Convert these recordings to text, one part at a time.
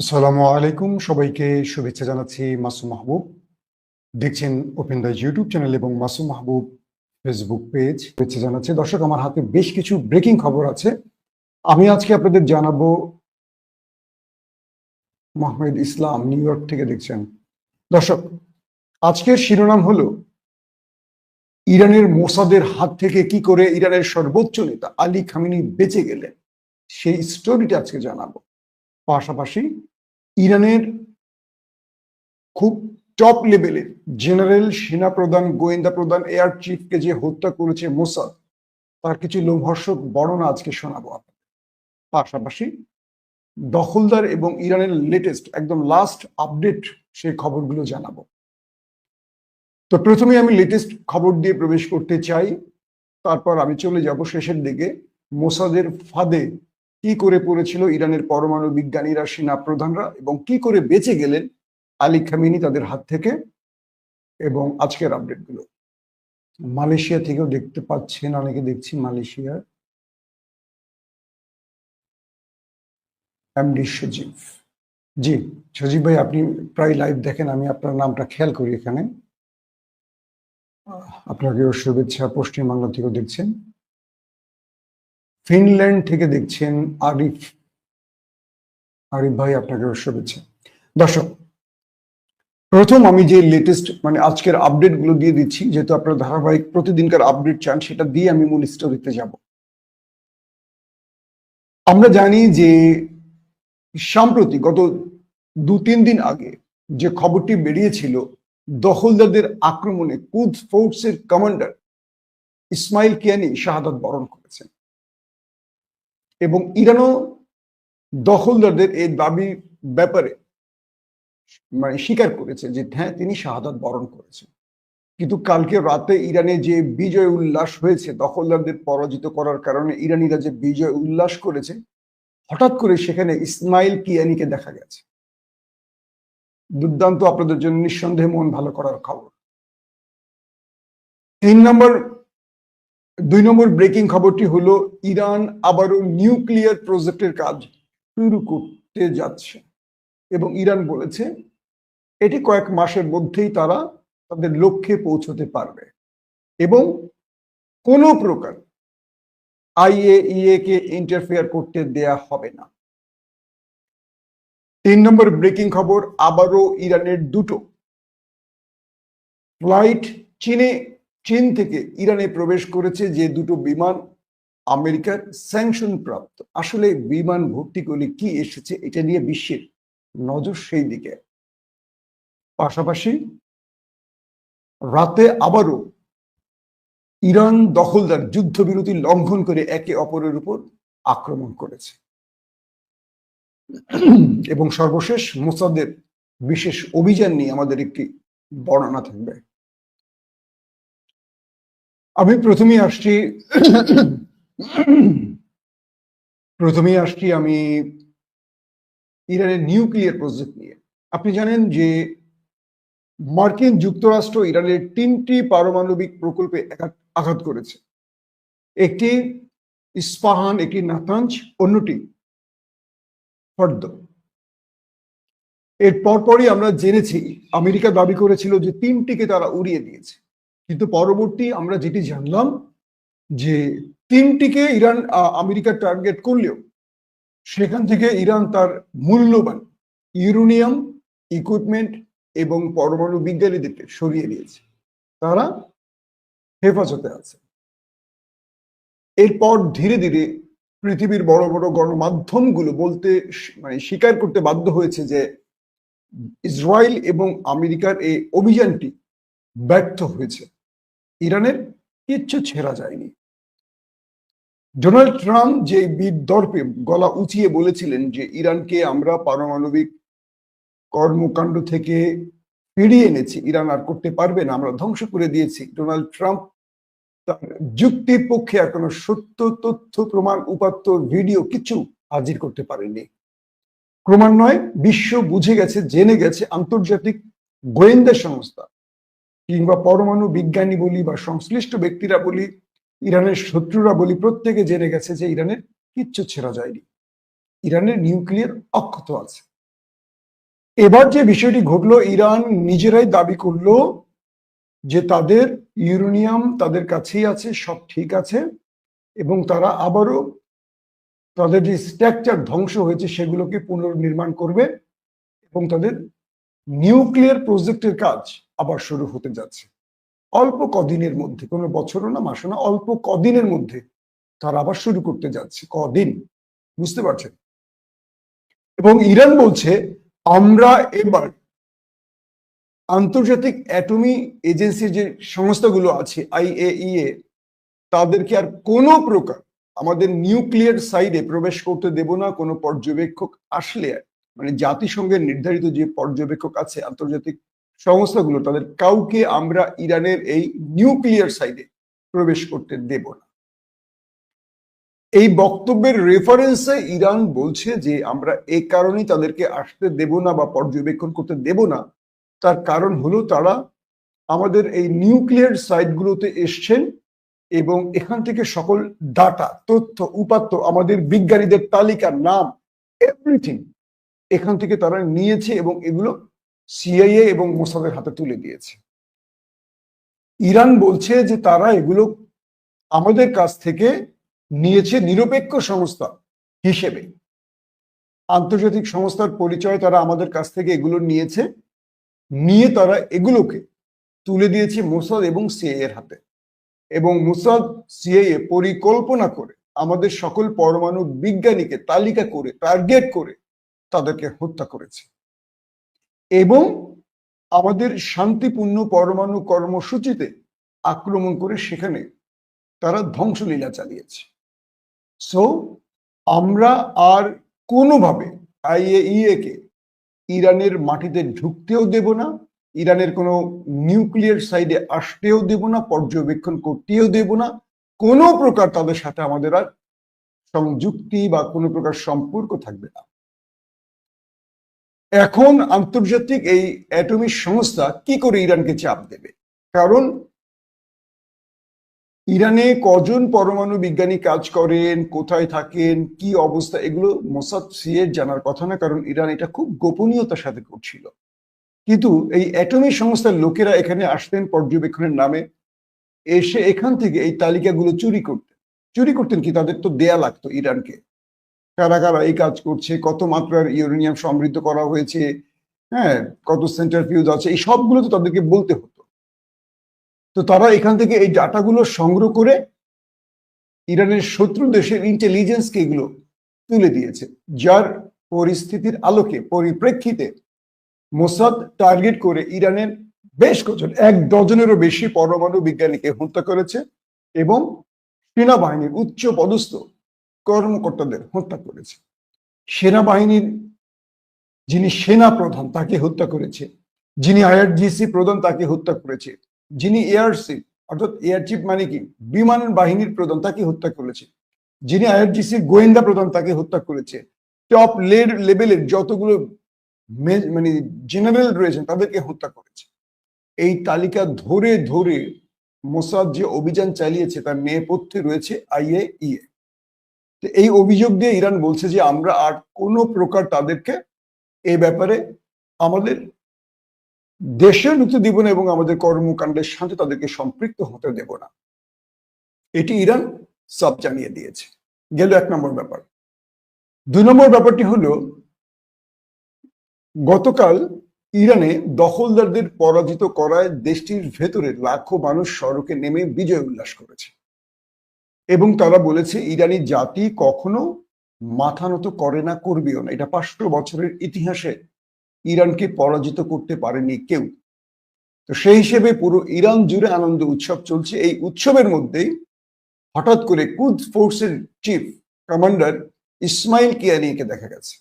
আসসালামু আলাইকুম। সবাইকে শুভেচ্ছা জানাচ্ছি মাসুম মাহবুব। দেখছেন ওপেন দ্য ইউটিউব চ্যানেল এবং মাসুম মাহবুব ফেসবুক পেজ শুভেচ্ছা জানাচ্ছি। দর্শক, আমার হাতে বেশ কিছু ব্রেকিং খবর আছে। আমি আজকে আপনাদের জানাব মোহাম্মদ ইসলাম নিউ ইয়র্ক থেকে দেখছেন। দর্শক, আজকের শিরোনাম হলো, ইরানের মোসাদের হাত থেকে কি করে ইরানের সর্বোচ্চ নেতা আলী খামিনি বেঁচে গেলেন? সেই স্টোরিটা আজকে জানাব। পাশাপাশি ইরানের খুব টপ লেভেলের জেনারেল সেনা প্রধান, গোয়েন্দা প্রধান এয়ার চিফকে যে হত্যা করেছে মোসাদ, তার কিছু লোমহর্ষক বর্ণনা আজকে শোনাবো আপনাদের। পাশাপাশি দখলদার এবং ইরানের লেটেস্ট একদম লাস্ট আপডেট সেই খবরগুলো জানাব। তো প্রথমে আমি লেটেস্ট খবর দিয়ে প্রবেশ করতে চাই, তারপর আমি চলে যাব শেষের দিকে মোসাদের ফাঁদে কি করে পড়েছিল ইরানের পরমাণু বিজ্ঞানীরা সেনা প্রধানরা এবং কি করে বেঁচে গেলেন আলী খামিনি তাদের হাত থেকে এবং আজকের আপডেটগুলো মালয়েশিয়া থেকেও দেখতে পাচ্ছেন, অনেকে দেখছি মালয়েশিয়ার এমডি সজীব। জি, সজীব ভাই, আপনি প্রায় লাইভ দেখেন, আমি আপনার নামটা খেয়াল করি এখানে। আপনাকেও শুভেচ্ছা, পশ্চিমবাংলা থেকেও দেখছেন। ফিনল্যান্ড থেকে দেখছেন আরিফ। আরিফ ভাই, আপনাকেও শুভেচ্ছা। দর্শক, প্রথম আমি যে লেটেস্ট মানে আজকের আপডেটগুলো দিয়ে দিচ্ছি, যেহেতু আপনারা ধারাবাহিক প্রতিদিনকার আপডেট চান, সেটা দিয়ে আমি মূল স্টোরিতে যাব। আমরা জানি যে সাম্প্রতি গত দু তিন দিন আগে যে খবরটি বেরিয়েছিল, দখলদারদের আক্রমণে কুদ ফোর্সের কমান্ডার ইসমাইল কিয়ানি শাহাদাত বরণ করেছেন। এবং ইরানও দখলদারদের এই দাবি ব্যাপারে মানে স্বীকার করেছে যে হ্যাঁ তিনি শাহাদাত বরণ করেছেন। কিন্তু কালকে রাতে ইরানে যে বিজয় উল্লাস হয়েছে, দখলদারদের পরাজিত করার কারণে ইরানিরা যে বিজয় উল্লাস করেছে, হঠাৎ করে সেখানে ইসমাইল কিয়ানিকে দেখা গেছে। দুর্দান্ত আপনাদের জন্য নিঃসন্দেহে মন ভালো করার খবর। তিন নম্বর দুই নম্বর ব্রেকিং খবরটি হলো, ইরান আবারও নিউক্লিয়ার প্রজেক্টের কাজ শুরু করতে যাচ্ছে। এবং ইরান বলেছে, এটি কয়েক মাসের মধ্যেই তারা তাদের লক্ষ্যে পৌঁছতে পারবে। এবং কোনো প্রকার আইএইএ কে ইন্টারফেয়ার করতে দেয়া হবে না। তিন নম্বর ব্রেকিং খবর, আবারও ইরানের দুটো ফ্লাইট, চীনে চীন থেকে ইরানে প্রবেশ করেছে যে দুটো বিমান আমেরিকার স্যাংশন প্রাপ্ত আসলে বিমান ভর্তি করলে কি এসেছে এটা নিয়ে বিশ্বের নজর সেই দিকে। পাশাপাশি রাতে আবারও ইরান দখলদার যুদ্ধবিরতি লঙ্ঘন করে একে অপরের উপর আক্রমণ করেছে। এবং সর্বশেষ মোসাদের বিশেষ অভিযান নিয়ে আমাদের একটি বর্ণনা থাকবে। আমি প্রথমেই আসছি প্রথমেই আসছি আমি ইরানের নিউক্লিয়ার প্রজেক্ট নিয়ে। আপনি জানেন যে মার্কিন যুক্তরাষ্ট্র ইরানের তিনটি পারমাণবিক প্রকল্পে আঘাত করেছে। একটি ইস্পাহান, একটি নাতাঞ্জ অন্যটি ফর্দ। এর পরপরই আমরা জেনেছি, আমেরিকা দাবি করেছিল যে তিনটিকে তারা উড়িয়ে দিয়েছে। কিন্তু পরবর্তী আমরা যেটি জানলাম যে তিনটিকে ইরান আমেরিকা টার্গেট করলেও সেখান থেকে ইরান তার মূল্যবান ইউরোনিয়াম ইকুইপমেন্ট এবং পরমাণু বিজ্ঞানীদেরকে সরিয়ে দিয়েছে। তারা হেফাজতে আছে। এরপর ধীরে ধীরে পৃথিবীর বড় বড় গণমাধ্যমগুলো বলতে মানে স্বীকার করতে বাধ্য হয়েছে যে ইসরায়েল এবং আমেরিকার এই অভিযানটি ব্যর্থ হয়েছে। ইরানের কিচ্ছু ছেড়া যায়নি। ডোনাল্ড ট্রাম্প যে বিদর্পে গলা উঁচিয়ে বলেছিলেন যে ইরানকে আমরা পারমাণবিক কর্মকাণ্ড থেকে ফিরিয়ে এনেছি, ইরান আর করতে পারবে না, আমরা ধ্বংস করে দিয়েছি, ডোনাল্ড ট্রাম্প তার যুক্তির পক্ষে আর কোনো সত্য তথ্য প্রমাণ, উপাত্ত ভিডিও কিছু হাজির করতে পারেনি। ক্রমান্বয়ে বিশ্ব বুঝে গেছে, জেনে গেছে, আন্তর্জাতিক গোয়েন্দা সংস্থা কিংবা পরমাণু বিজ্ঞানী বলি বা সংশ্লিষ্ট ব্যক্তিরা বলি, ইরানের শত্রুরা বলি, প্রত্যেকে জেনে গেছে যে ইরানের কিচ্ছু ছেড়া যায়নি। ইরানের নিউক্লিয়ার অক্ষত আছে। এবার যে বিষয়টি ঘটলো, ইরান নিজেরাই দাবি করল যে তাদের ইউরেনিয়াম তাদের কাছেই আছে, সব ঠিক আছে, এবং তারা আবারও তাদের যে স্ট্রাকচার ধ্বংস হয়েছে সেগুলোকে পুনর্নির্মাণ করবে এবং তাদের নিউক্লিয়ার প্রজেক্টের কাজ আবার শুরু হতে যাচ্ছে। অল্প কদিনের মধ্যে, কোনো বছরও না, মাসও না, অল্প কদিনের মধ্যে তারা আবার শুরু করতে যাচ্ছে। কদিন? বুঝতে পারছেন? এবং ইরান বলছে, আমরা এবার আন্তর্জাতিক অ্যাটমি এজেন্সির যে সংস্থাগুলো আছে আইএইএ তাদেরকে আর কোনো প্রকার আমাদের নিউক্লিয়ার সাইডে প্রবেশ করতে দেব না। কোনো পর্যবেক্ষক আসলে মানে জাতিসংঘের নির্ধারিত যে পর্যবেক্ষক আছে, আন্তর্জাতিক সংস্থাগুলো তাদের কাউকে আমরা ইরানের এই নিউক্লিয়ার সাইডে প্রবেশ করতে দেব না। এই বক্তব্যের রেফারেন্সে ইরান বলছে যে আমরা এই কারণেই তাদেরকে আসতে দেব না বা পর্যবেক্ষণ করতে দেব না। তার কারণ হলো তারা আমাদের এই নিউক্লিয়ার সাইটগুলোতে এসছেন এবং এখান থেকে সকল ডাটা, তথ্য, উপাত্ত, আমাদের বিজ্ঞানীদের তালিকা, নাম এভরিথিং এখান থেকে তারা নিয়েছে এবং এগুলো সিআইএ এবং মোসাদের হাতে তুলে দিয়েছে। ইরান বলছে যে তারা এগুলো আমাদের কাছ থেকে নিয়েছে নিরপেক্ষ সংস্থা হিসেবে। আন্তর্জাতিক সংস্থার পরিচয় তারা আমাদের কাছ থেকে এগুলো নিয়েছে, নিয়ে তারা এগুলোকে তুলে দিয়েছে মোসাদ এবং সিআই এর হাতে। এবং মোসাদ সিআইএ পরিকল্পনা করে আমাদের সকল পরমাণু বিজ্ঞানীকে তালিকা করে, টার্গেট করে তাদেরকে হত্যা করেছে। এবং আমাদের শান্তিপূর্ণ পরমাণু কর্মসূচিতে আক্রমণ করে সেখানে তারা ধ্বংসলীলা চালিয়েছে। সো আমরা আর কোনোভাবে আইএইএ কে ইরানের মাটিতে ঢুকতেও দেব না, ইরানের কোনো নিউক্লিয়ার সাইডে আসতেও দেব না, পর্যবেক্ষণ করতেও দেব না। কোনো প্রকার তাদের সাথে আমাদের আর সংযুক্তি বা কোনো প্রকার সম্পর্ক থাকবে না। এখন আন্তর্জাতিক এই অ্যাটমিক সংস্থা কি করে ইরানকে চাপ দেবে? কারণ ইরানে কজন পরমাণু বিজ্ঞানী কাজ করেন, কোথায় থাকেন, কি অবস্থা, এগুলো মোসাদ সিয়ের জানার কথা না, কারণ ইরান এটা খুব গোপনীয়তার সাথে করছিল। কিন্তু এই অ্যাটমিক সংস্থার লোকেরা এখানে আসতেন পর্যবেক্ষণের নামে, এসে এখান থেকে এই তালিকাগুলো চুরি করতেন। চুরি করতেন কি? তাদের তো দেয়া লাগতো ইরানকে। কারা কারা এই কাজ করছে, কত মাত্রার ইউরেনিয়াম সমৃদ্ধ করা হয়েছে হ্যাঁ কত সেন্টার ফিউজ আছে, এই সবগুলো তো তাদেরকে বলতে হতো। তো তারা এখান থেকে এই ডাটাগুলো সংগ্রহ করে ইরানের শত্রু দেশের ইন্টেলিজেন্সকে এগুলো তুলে দিয়েছে, যার পরিস্থিতির আলোকে, পরিপ্রেক্ষিতে মোসাদ টার্গেট করে ইরানের বেশ কজন, এক ডজনেরও বেশি পরমাণু বিজ্ঞানীকে হত্যা করেছে এবং সেনাবাহিনীর উচ্চ পদস্থ কর্মকর্তাদের হত্যা করেছে। সেনাবাহিনীর যিনি সেনা প্রধান, তাকে হত্যা করেছে। যিনি আইআরজিসি প্রধান, তাকে হত্যা করেছে। যিনি এয়ারশিপ অর্থাৎ এয়ার চিফ মানে কি? বিমান বাহিনীর প্রধান, তাকে হত্যা করেছে। যিনি আইআরজিসির গোয়েন্দা প্রধান, তাকে হত্যা করেছে। টপ লেড লেভেলের যতগুলো মানে জেনারেল রয়েছেন, তাদেরকে হত্যা করেছে। এই তালিকা ধরে ধরে মোসাদ যে অভিযান চালিয়েছে, তার নেপথ্যে রয়েছে আইএইএ। এই অভিযোগ দিয়ে ইরান বলছে যে আমরা আর কোনো প্রকার তাদেরকে এই ব্যাপারে আমাদের দেশে ঢুকতে দিব না এবং আমাদের কর্মকাণ্ডের সাথে তাদেরকে সম্পৃক্ত হতে দেব না। এটি ইরান সব জানিয়ে দিয়েছে। গেল এক নম্বর ব্যাপার। দুই নম্বর ব্যাপারটি হলো, গতকাল ইরানে দখলদারদের পরাজিত করায় দেশটির ভেতরে লাখো মানুষ সড়কে নেমে বিজয় উল্লাস করেছে। এবং তারা বলেছে, ইরানি জাতি কখনো মাথা নত করে না, করবেও না। এটা পাঁচশো বছরের ইতিহাসে ইরানকে পরাজিত করতে পারেনি কেউ। তো সেই হিসেবে পুরো ইরান জুড়ে আনন্দ উৎসব চলছে। এই উৎসবের মধ্যেই হঠাৎ করে কুদ ফোর্সের চিফ কমান্ডার ইসমাইল কিয়ানিকে দেখা গেছে।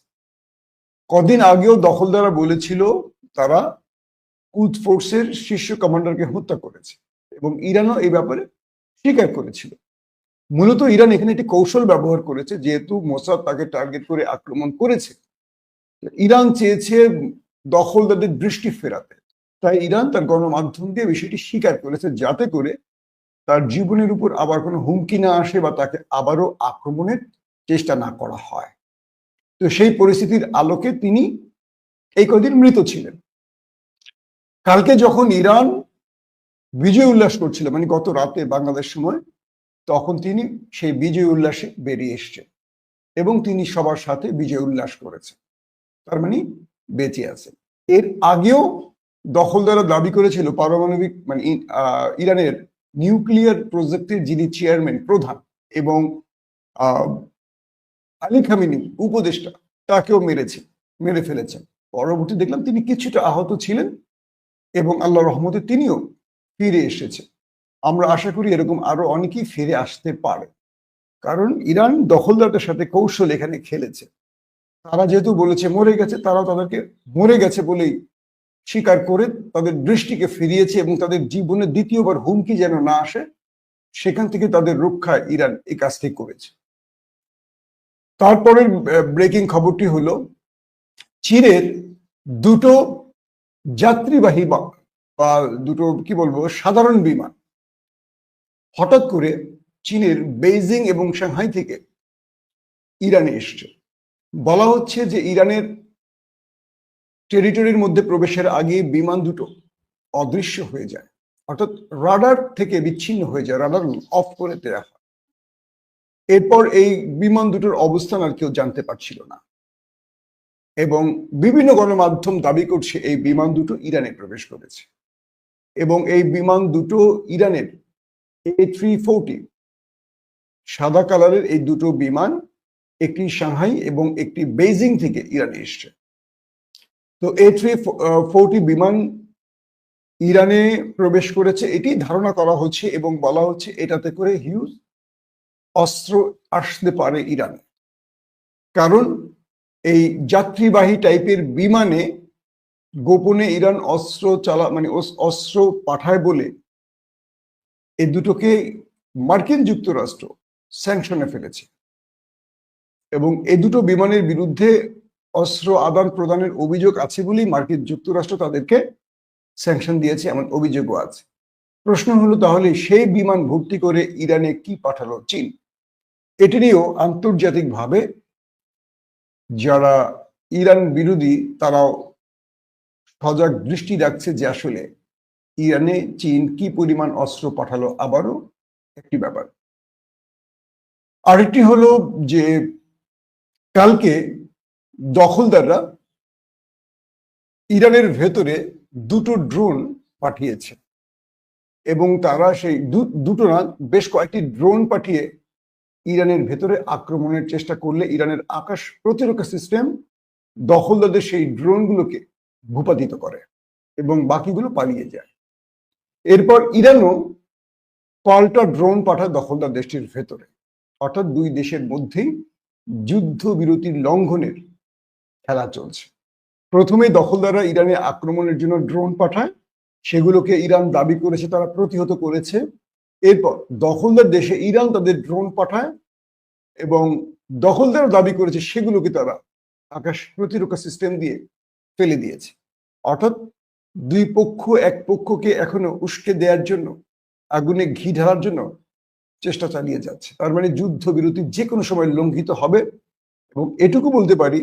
কদিন আগেও দখলদারা বলেছিল, তারা কুদ ফোর্সের শীর্ষ কমান্ডারকে হত্যা করেছে এবং ইরানও এই ব্যাপারে স্বীকার করেছিল। মূলত ইরান এখানে একটি কৌশল ব্যবহার করেছে, যেহেতু মোসাদ তাকে টার্গেট করে আক্রমণ করেছে। ইরান চেয়েছে দখলদারদের দৃষ্টি ফেরাতে। তাই ইরান তার গণমাধ্যম দিয়ে বিষয়টি স্বীকার করেছে, যাতে করে তার জীবনের উপর আবার কোনো হুমকি না আসে বা তাকে আবারও আক্রমণের চেষ্টা না করা হয়। তো সেই পরিস্থিতির আলোকে তিনি এই কদিন মৃত ছিলেন। কালকে যখন ইরান বিজয় উল্লাস করছিল মানে গত রাতে বাংলাদেশ সময় তখন তিনি সেই বিজয় উল্লাসে বেরিয়ে এসছেন এবং তিনি সবার সাথে বিজয় উল্লাস করেছেন। তার মানে বেঁচে আছেন এর আগেও দখলদাররা দাবি করেছিল পারমাণবিক মানে ইরানের নিউক্লিয়ার প্রজেক্টের যিনি চেয়ারম্যান, প্রধান এবং আলী খামিনি উপদেষ্টা, তাকেও মেরেছে, মেরে ফেলেছেন পরবর্তী দেখলাম তিনি কিছুটা আহত ছিলেন এবং আল্লাহ রহমতে তিনিও ফিরে এসেছেন। আমরা আশা করি এরকম আরও অনেকেই ফিরে আসতে পারে। কারণ ইরান দখলদারদের সাথে কৌশল এখানে খেলেছে। তারা যেহেতু বলেছে মরে গেছে, তারাও তাদেরকে মরে গেছে বলেই স্বীকার করে তাদের দৃষ্টিকে ফিরিয়েছে এবং তাদের জীবনে দ্বিতীয়বার হুমকি যেন না আসে, সেখান থেকে তাদের রক্ষায় ইরান এই কাজটি করেছে। তারপরের ব্রেকিং খবরটি হলো, চীনের দুটো যাত্রীবাহী বা দুটো, কি বলব, সাধারণ বিমান হঠাৎ করে চীনের বেইজিং এবং সাংহাই থেকে ইরানে এসছে। বলা হচ্ছে যে ইরানের টেরিটরির মধ্যে প্রবেশের আগে বিমান দুটো অদৃশ্য হয়ে যায়। অর্থাৎ রাডার থেকে বিচ্ছিন্ন হয়ে যায় রাডার অফ করে দেওয়া হয়। এরপর এই বিমান দুটোর অবস্থান আর কেউ জানতে পারছিল না। এবং বিভিন্ন গণমাধ্যম দাবি করছে এই বিমান দুটো ইরানে প্রবেশ করেছে। এবং এই বিমান দুটো ইরানের এ থ্রি সাদা কালারের এই দুটো বিমান একটি সাংহাই এবং একটি বেইজিং থেকে ইরানে এসছে। তো এ থ্রি বিমান ইরানে প্রবেশ করেছে, এটি ধারণা করা হচ্ছে এবং বলা হচ্ছে এটাতে করে হিউজ অস্ত্র আসতে পারে ইরানে। কারণ এই যাত্রীবাহী টাইপের বিমানে গোপনে ইরান অস্ত্র চালা মানে অস- অস্ত্র পাঠায় বলে এই দুটোকে মার্কিন যুক্তরাষ্ট্র স্যাংশনে ফেলেছে। এবং এই দুটো বিমানের বিরুদ্ধে অস্ত্র আদান প্রদানের অভিযোগ আছে বলেই মার্কিন যুক্তরাষ্ট্র তাদেরকে স্যাংশন দিয়েছে, এমন অভিযোগও আছে। প্রশ্ন হলো তাহলে সেই বিমান ভর্তি করে ইরানে কি পাঠালো চীন? এটি নিয়েও আন্তর্জাতিকভাবে যারা ইরান বিরোধী তারাও সজাগ দৃষ্টি রাখছে যে আসলে ইরানে চীন কি পরিমাণ অস্ত্র পাঠালো আবারও একটি ব্যাপার। আরেকটি হলো যে কালকে দখলদাররা ইরানের ভেতরে দুটো ড্রোন পাঠিয়েছে এবং তারা সেই দুটো না, বেশ কয়েকটি ড্রোন পাঠিয়ে ইরানের ভেতরে আক্রমণের চেষ্টা করলে ইরানের আকাশ প্রতিরক্ষা সিস্টেম দখলদারদের সেই ড্রোনগুলোকে ভূপাতিত করে এবং বাকিগুলো পালিয়ে যায়। এরপর ইরানও পাল্টা ড্রোন পাঠায় দখলদার দেশটির ভেতরে। অর্থাৎ দুই দেশের মধ্যেই যুদ্ধবিরতির লঙ্ঘনের খেলা চলছে। প্রথমে দখলদাররা ইরানে আক্রমণের জন্য ড্রোন পাঠায়, সেগুলোকে ইরান দাবি করেছে, তারা প্রতিহত করেছে। এরপর দখলদার দেশে ইরান তাদের ড্রোন পাঠায় এবং দখলদার দাবি করেছে, সেগুলোকে তারা আকাশ প্রতিরক্ষা সিস্টেম দিয়ে ফেলে দিয়েছে। অর্থাৎ দুই পক্ষ, এক পক্ষকে এখনও উস্কে দেওয়ার জন্য, আগুনে ঘি ঢালার জন্য চেষ্টা চালিয়ে যাচ্ছে। তার মানে যুদ্ধ বিরতি যে কোনো সময় লঙ্ঘিত হবে এবং এটুকু বলতে পারি,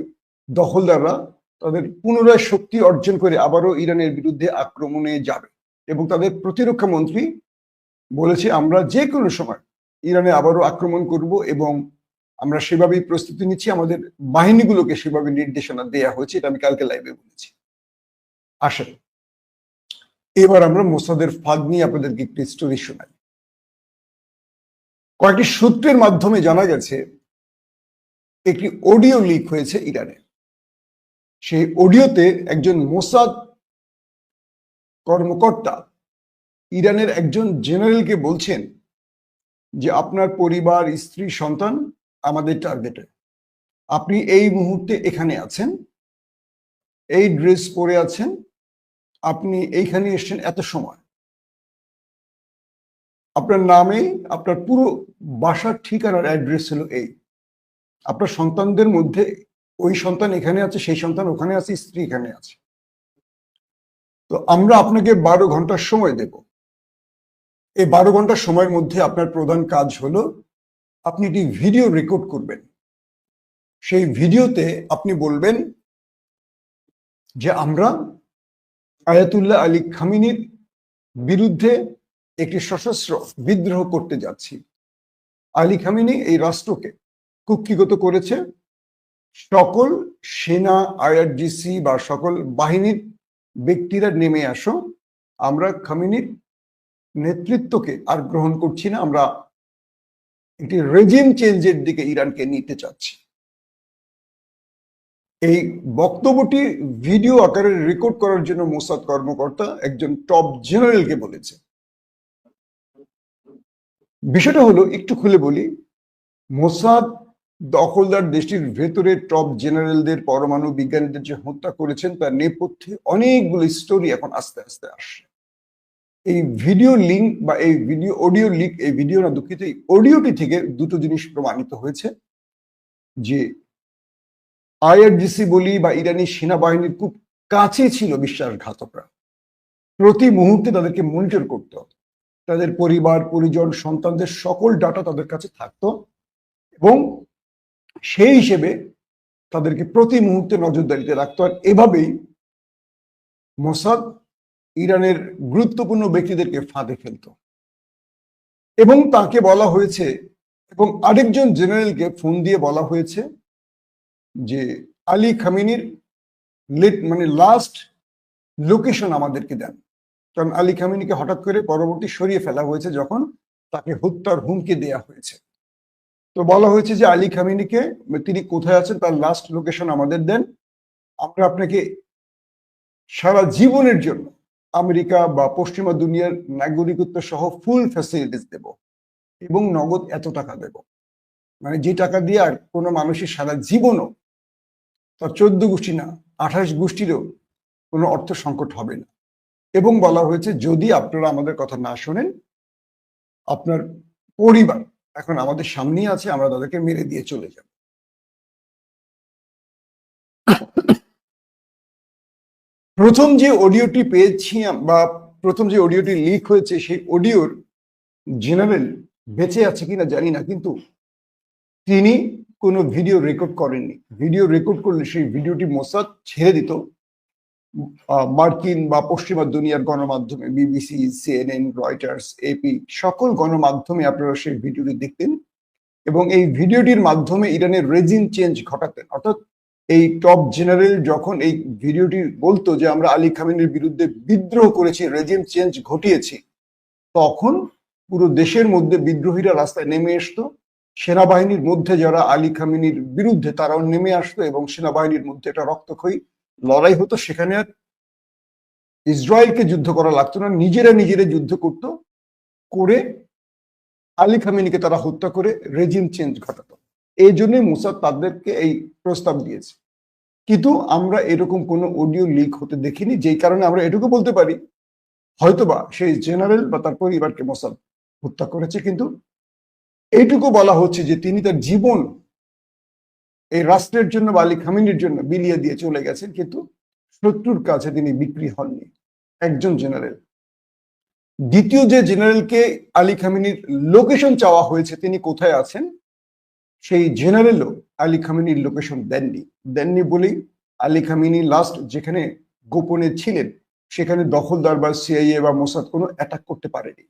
দখলদাররা তাদের পুনরায় শক্তি অর্জন করে আবারও ইরানের বিরুদ্ধে আক্রমণে যাবে এবং তাদের প্রতিরক্ষা মন্ত্রী বলেছে, আমরা যে কোনো সময় ইরানে আবারও আক্রমণ করব এবং আমরা সেভাবেই প্রস্তুতি নিচ্ছি। আমাদের বাহিনীগুলোকে সেভাবে নির্দেশনা দেয়া হয়েছে, এটা আমি কালকে লাইভে বলেছি। আসেন এবার আমরা মোসাদের ফাঁদ নিয়ে আপনাদেরকে একটি স্টোরি শোনাই। কয়েকটি সূত্রের মাধ্যমে জানা গেছে, একটি অডিও লিক হয়েছে ইরানে। সেই অডিওতে একজন মোসাদ কর্মকর্তা ইরানের একজন জেনারেলকে বলছেন যে, আপনার পরিবার, স্ত্রী, সন্তান আমাদের টার্গেটে আপনি এই মুহূর্তে এখানে আছেন, এই ড্রেস পরে আছেন আপনি এইখানে এসছেন এত সময়। আপনার নামে আপনার পুরো বাসার ঠিকানার অ্যাড্রেস হলো এই। আপনার সন্তানদের মধ্যে ওই সন্তান এখানে আছে, সেই সন্তান ওখানে আছে, স্ত্রী এখানে আছে। তো আমরা আপনাকে বারো ঘণ্টার সময় দেব। এই বারো ঘণ্টার সময়ের মধ্যে আপনার প্রধান কাজ হলো, আপনি একটি ভিডিও রেকর্ড করবেন। সেই ভিডিওতে আপনি বলবেন যে আমরা আয়াতুল্লাহ আলী খামিনির বিরুদ্ধে একটি সশস্ত্র বিদ্রোহ করতে যাচ্ছি। আলী খামিনি এই রাষ্ট্রকে কুক্ষিগত করেছে। সকল সেনা, আইআরজিসি বা সকল বাহিনীর ব্যক্তিরা নেমে আসো। আমরা খামিনির নেতৃত্বকে আর গ্রহণ করছি না। আমরা একটি রেজিম চেঞ্জের দিকে ইরানকে নিতে চাচ্ছি। এই বক্তব্যটি ভিডিও আকারে রেকর্ড করার জন্য মোসাদ কর্মকর্তা একজন টপ জেনারেলকে বলেছে। বিষয়টা হলো, একটু খুলে বলি, মোসাদ দখলদার দেশটির ভেতরে টপ জেনারেলদের পরমাণু বিজ্ঞানীদের যে হত্যা করেছেন, তার নেপথ্যে অনেকগুলো স্টোরি এখন আস্তে আস্তে আসছে। এই ভিডিও লিঙ্ক বা এই ভিডিও অডিও লিঙ্ক এই ভিডিও না দুঃখিত, এই অডিওটি থেকে দুটো জিনিস প্রমাণিত হয়েছে যে আইআরজিসি বলি বা ইরানি সেনাবাহিনীর খুব কাছে ছিল বিশ্বাসঘাতকরা। প্রতি মুহূর্তে তাদেরকে মনিটর করতে। হতো তাদের পরিবার, পরিজন, সন্তানদের সকল ডাটা তাদের কাছে থাকতো এবং সেই হিসেবে তাদেরকে প্রতি মুহূর্তে নজরদারিতে রাখতো। আর এভাবেই মোসাদ ইরানের গুরুত্বপূর্ণ ব্যক্তিদেরকে ফাঁদে ফেলত। এবং তাকে বলা হয়েছে এবং আরেকজন জেনারেলকে ফোন দিয়ে বলা হয়েছে যে আলী খামিনির লেট মানে লাস্ট লোকেশন আমাদেরকে দেন। কারণ আলী খামিনিকে হঠাৎ করে পরবর্তী সরিয়ে ফেলা হয়েছে যখন তাকে হত্যার হুমকি দেয়া হয়েছে। তো বলা হয়েছে যে আলী খামিনিকে তিনি কোথায় আছেন, তার লাস্ট লোকেশন আমাদের দেন। আমরা আপনাকে সারা জীবনের জন্য আমেরিকা বা পশ্চিমা দুনিয়ার নাগরিকত্ব সহ ফুল ফ্যাসিলিটিস দেব এবং নগদ এত টাকা দেব। মানে যে টাকা দিয়ে আর কোনো মানুষের সারা জীবনও তার চোদ্দ গোষ্ঠী না, আঠাশ গোষ্ঠীরও কোনো অর্থ সংকট হবে না। এবং বলা হয়েছে, যদি আপনারা আমাদের কথা না শোনেন, আপনার পরিবার এখন আমাদের সামনেই আছে, আমরা তাদেরকে মেরে দিয়ে চলে যাব। প্রথম যে অডিওটি পেয়েছি বা প্রথম যে অডিওটি লিক হয়েছে, সেই অডিওর জেনারেল বেঁচে আছে কিনা জানি না, কিন্তু তিনি কোনো ভিডিও রেকর্ড করেননি। ভিডিও রেকর্ড করলে সেই ভিডিওটি মোসাদ ছেড়ে দিত। মার্কিন বা পশ্চিমা দুনিয়ার গণমাধ্যমে বিবিসি সিএনএন রয়টার্স এপি সকল গণমাধ্যমে আপনারা সেই ভিডিওটি দেখতেন এবং এই ভিডিওটির মাধ্যমে ইরানের রেজিম চেঞ্জ ঘটাতেন। অর্থাৎ এই টপ জেনারেল যখন এই ভিডিওটি বলতো যে আমরা আলী খামিনের বিরুদ্ধে বিদ্রোহ করেছি রেজিম চেঞ্জ ঘটিয়েছি, তখন পুরো দেশের মধ্যে বিদ্রোহীরা রাস্তায় নেমে আসতো সেনাবাহিনীর মধ্যে যারা আলী খামিনির বিরুদ্ধে তারাও নেমে আসতো এবং সেনাবাহিনীর মধ্যে একটা রক্তক্ষয়ী লড়াই হতো, সেখানে আর ইসরায়েলকে যুদ্ধ করা লাগতো না, নিজেরা নিজেরা যুদ্ধ করত, করে আলী খামিনিকে তারা হত্যা করে রেজিম চেঞ্জ ঘটাতো। এই জন্যই মুসাদ তাদেরকে এই প্রস্তাব দিয়েছে। কিন্তু আমরা এরকম কোনো অডিও লিক হতে দেখিনি, যেই কারণে আমরা এটুকু বলতে পারি, হয়তোবা সেই জেনারেল বা তার পরিবারকে মোসাদ হত্যা করেছে, কিন্তু এইটুকু বলা হচ্ছে যে তিনি তার জীবন এই রাষ্ট্রের জন্য বা আলী খামিনির জন্য বিলিয়ে দিয়ে চলে গেছেন, কিন্তু শত্রুর কাছে তিনি বিক্রি হননি। একজন জেনারেল। দ্বিতীয় যে জেনারেলকে আলী খামিনির লোকেশন চাওয়া হয়েছে, তিনি কোথায় আছেন? সেই জেনারেলও আলী খামিনির লোকেশন দেননি। দেননি বলেই আলী খামিনি লাস্ট যেখানে গোপনে ছিলেন, সেখানে দখলদার বা সিআইএ বা মোসাদ কোনো অ্যাটাক করতে পারেনি।